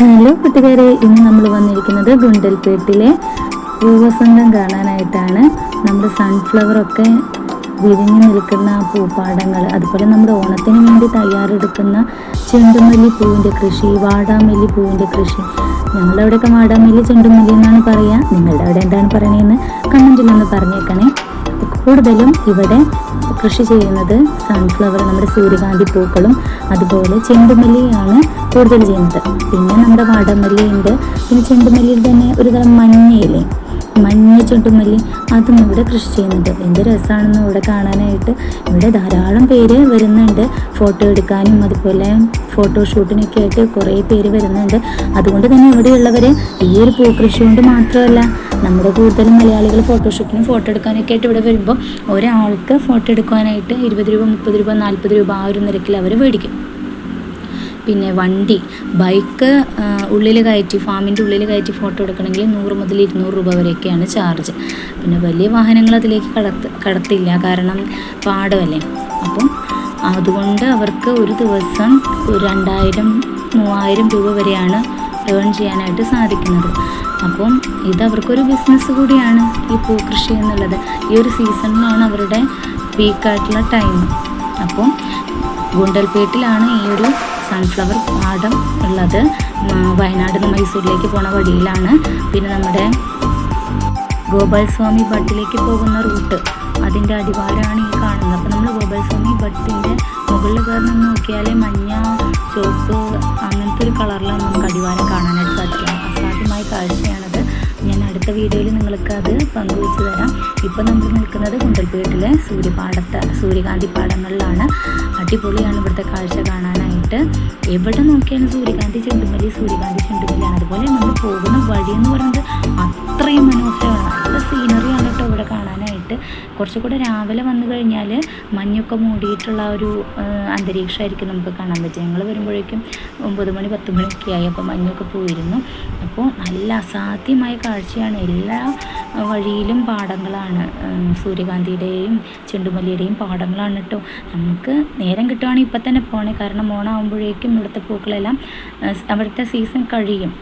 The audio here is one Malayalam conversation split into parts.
ഹലോ കൂട്ടുകാരെ ഇന്ന് നമ്മൾ വന്നിരിക്കുന്നത് ഗുണ്ടൽപേട്ടിലെ പൂവസന്തം കാണാനായിട്ടാണ്. നമ്മുടെ സൺഫ്ലവറൊക്കെ വിരിഞ്ഞു നിൽക്കുന്ന പൂപ്പാടങ്ങൾ അതുപോലെ നമ്മുടെ ഓണത്തിന് വേണ്ടി തയ്യാറെടുക്കുന്ന ചെണ്ടുമല്ലി പൂവിന്റെ കൃഷി വാടാമല്ലി പൂവിന്റെ കൃഷി. ഞങ്ങളുടെ അവിടെയൊക്കെ വാടാമല്ലി ചെണ്ടുമല്ലി എന്നാണ് പറയുക നിങ്ങളുടെ അവിടെ എന്താണ് പറയണതെന്ന് കമന്റിലൊന്ന് പറഞ്ഞേക്കണേ. കൂടുതലും ഇവിടെ കൃഷി ചെയ്യുന്നത് സൺഫ്ലവർ നമ്മുടെ സൂര്യകാന്തി പൂക്കളും അതുപോലെ ചെണ്ടുമല്ലിയാണ് കൂടുതൽ ചെയ്യുന്നത്. പിന്നെ നമ്മുടെ വാടമല്ലി ഉണ്ട് പിന്നെ ചെണ്ടുമല്ലിയിൽ തന്നെ ഒരു തരം മഞ്ഞയില്ലേ? മഞ്ഞ ചെണ്ടുമല്ലി അതും ഇവിടെ കൃഷി ചെയ്യുന്നുണ്ട്. എന്ത് രസമാണെന്ന് ഇവിടെ കാണാനായിട്ട് ഇവിടെ ധാരാളം പേര് വരുന്നുണ്ട്. ഫോട്ടോ എടുക്കാനും അതുപോലെ ഫോട്ടോ ഷൂട്ടിനൊക്കെ ആയിട്ട് കുറേ പേര് വരുന്നുണ്ട്. അതുകൊണ്ട് തന്നെ ഇവിടെയുള്ളവർ ഈ ഒരു പൂക്കൃഷി കൊണ്ട് മാത്രമല്ല നമ്മുടെ കൂടുതലും മലയാളികൾ ഫോട്ടോഷൂട്ടിനും ഫോട്ടോ എടുക്കാനൊക്കെ ആയിട്ട് ഇവിടെ വരുമ്പോൾ ഒരാൾക്ക് ഫോട്ടോ എടുക്കാനായിട്ട് ഇരുപത് രൂപ മുപ്പത് രൂപ നാൽപ്പത് രൂപ ആ ഒരു നിരക്കിൽ അവർ മേടിക്കും. പിന്നെ വണ്ടി ബൈക്ക് ഉള്ളിൽ കയറ്റി ഫാമിന്റെ ഉള്ളിൽ കയറ്റി ഫോട്ടോ എടുക്കണമെങ്കിൽ നൂറ് മുതൽ ഇരുന്നൂറ് രൂപ വരെയൊക്കെയാണ് ചാർജ് പിന്നെ വലിയ വാഹനങ്ങൾ അതിലേക്ക് കടത്ത് കടത്തില്ല. കാരണം പാടമല്ലേ? അപ്പം അതുകൊണ്ട് അവർക്ക് ഒരു ദിവസം രണ്ടായിരം മൂവായിരം രൂപ വരെയാണ് ഏൺ ചെയ്യാനായിട്ട് സാധിക്കുന്നത്. അപ്പം ഇത് അവർക്കൊരു ബിസിനസ് കൂടിയാണ് ഈ പൂക്കൃഷി എന്നുള്ളത്. ഈ ഒരു സീസണിലാണ് അവരുടെ പീക്കായിട്ടുള്ള ടൈം അപ്പോൾ ഗുണ്ടൽപേട്ടിലാണ് ഈ ഒരു സൺഫ്ലവർ പാടം ഉള്ളത്. വയനാട് മൈസൂരിലേക്ക് പോണ വഴിയിലാണ്. പിന്നെ നമ്മുടെ ഗോപാൽ സ്വാമി ഭട്ടിലേക്ക് പോകുന്ന റൂട്ട്. അതിന്റെ അടിവാരമാണ് ഈ കാണുന്നത്. അപ്പോൾ നമ്മൾ ഗോപാൽ സ്വാമി ഭട്ടിന്റെ മുകളിൽ നിന്ന് നോക്കിയാൽ മഞ്ഞ ചുവപ്പ് അങ്ങനത്തെ ഒരു കളറിലാണ് നമുക്ക് അടിവാരം കാണാനായിട്ട് സാധിക്കുക അസാധ്യമായ കാഴ്ചയാണത്. ഞാൻ അടുത്ത വീഡിയോയിൽ നിങ്ങൾക്ക് അത് പങ്കുവെച്ച് തരാം. ഇപ്പോൾ നമ്മൾ നിൽക്കുന്നത് കുണ്ടൽപേട്ടിലെ സൂര്യപാടത്ത് സൂര്യകാന്തി പാടങ്ങളിലാണ്. അടിപൊളിയാണ് ഇവിടുത്തെ കാഴ്ച കാണാനായിട്ട്. എവിടെ നോക്കിയാലും സൂര്യകാന്തി ചെണ്ടുമല്ലി സൂര്യകാന്തി ചെണ്ടുമല്ലിയാണ്. അതുപോലെ നമ്മൾ പോകുന്ന വഴി എന്ന് പറയുന്നത് അത്രയും മനോഹരമാണ്. കാണാനായിട്ട് കുറച്ചുകൂടെ രാവിലെ വന്നു കഴിഞ്ഞാൽ മഞ്ഞൊക്കെ മൂടിയിട്ടുള്ള ഒരു അന്തരീക്ഷമായിരിക്കും നമുക്ക് കാണാൻ പറ്റുക. ഞങ്ങൾ വരുമ്പോഴേക്കും ഒമ്പത് മണി പത്ത് മണിയൊക്കെ ആയി. അപ്പോൾ മഞ്ഞൊക്കെ പോയിരുന്നു. അപ്പോൾ നല്ല അസാധ്യമായ കാഴ്ചയാണ്. എല്ലാ വഴിയിലും പാടങ്ങളാണ് സൂര്യകാന്തിയുടെയും ചെണ്ടുമല്ലിയുടെയും പാടങ്ങളാണ് കേട്ടോ. നമുക്ക് നേരം കിട്ടുവാണെങ്കിൽ ഇപ്പം തന്നെ പോകണേ കാരണം ഓണാകുമ്പോഴേക്കും ഇവിടുത്തെ പൂക്കളെല്ലാം അവിടുത്തെ സീസൺ കഴിയും.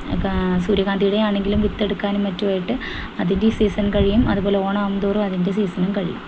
സൂര്യകാന്തിയുടെ ആണെങ്കിലും വിത്തെടുക്കാനും മറ്റുമായിട്ട് അതിന്റെ സീസൺ കഴിയും. അതുപോലെ ഓണം തോറും അതിന്റെ സീസണും കഴിയും.